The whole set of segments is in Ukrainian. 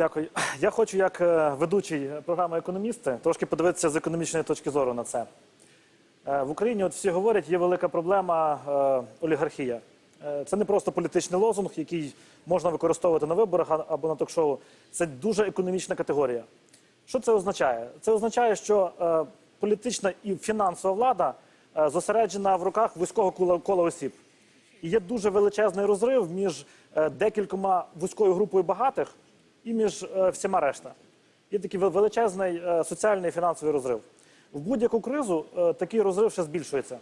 Дякую. Я хочу, як е, ведучий програми економісти, трошки подивитися з економічної точки зору на це. Е, В Україні, от всі говорять, є велика проблема е, олігархія. Це не просто політичний лозунг, який можна використовувати на виборах або на ток-шоу. Це дуже економічна категорія. Що це означає? Це означає, що політична і фінансова влада зосереджена в руках вузького кола, кола осіб. І є дуже величезний розрив між декількома вузькою групою багатих і між е, всіма решта. Є такий величезний е, соціальний і фінансовий розрив. В будь-яку кризу е, такий розрив ще збільшується.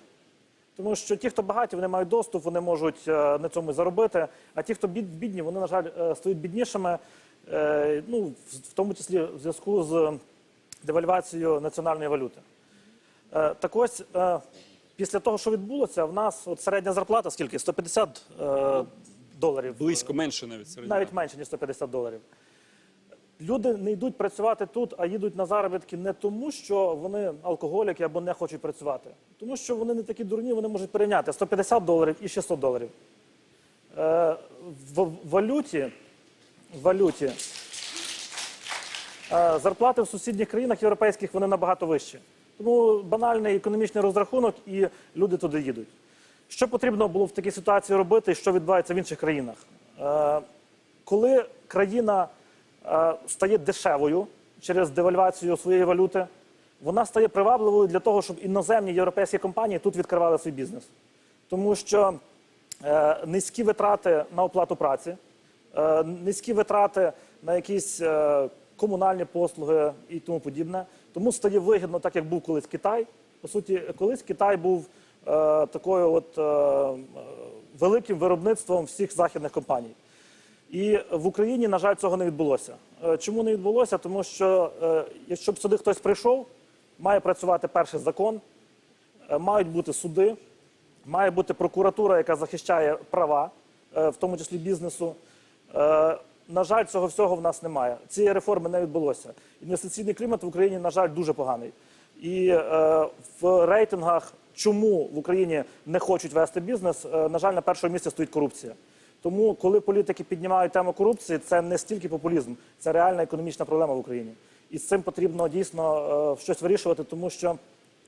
Тому що ті, хто багаті, вони мають доступ, вони можуть на цьому заробити. А ті, хто бідні, вони, на жаль, стають біднішими, ну, в- тому числі в зв'язку з девальвацією національної валюти. Так ось, після того, що відбулося, в нас от середня зарплата скільки? 150 е, доларів. Близько менше навіть середньо. Навіть менше, ніж 150 доларів. Люди не йдуть працювати тут, а їдуть на заробітки не тому, що вони алкоголіки або не хочуть працювати. Тому що вони не такі дурні, вони можуть порівняти 150 доларів і 600 доларів. Е, в валюті, в валюті е, зарплати в сусідніх країнах європейських вони набагато вищі. Тому банальний економічний розрахунок і люди туди їдуть. Що потрібно було в такій ситуації робити, і що відбувається в інших країнах? Е, коли країна е, стає дешевою через девальвацію своєї валюти, вона стає привабливою для того, щоб іноземні європейські компанії тут відкривали свій бізнес. Тому що е, низькі витрати на оплату праці, низькі витрати на якісь комунальні послуги і тому подібне. Тому стає вигідно, так як був колись Китай. По суті, колись Китай був такою от е, е, великим виробництвом всіх західних компаній. І в Україні, на жаль, цього не відбулося. Е, Чому не відбулося? Тому що е, якщо б сюди хтось прийшов, має працювати перший закон, е, мають бути суди, має бути прокуратура, яка захищає права, е, в тому числі бізнесу. Е, На жаль, цього всього в нас немає. Цієї реформи не відбулося. Інвестиційний клімат в Україні, на жаль, дуже поганий. І е, в рейтингах, чому в Україні не хочуть вести бізнес, е, на жаль, на першому місці стоїть корупція. Тому, коли політики піднімають тему корупції, це не стільки популізм, це реальна економічна проблема в Україні. І з цим потрібно дійсно е, щось вирішувати, тому що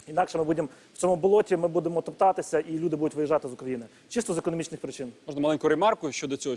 інакше ми будемо в цьому болоті, ми будемо топтатися, і люди будуть виїжджати з України чисто з економічних причин. Можна маленьку ремарку щодо цього.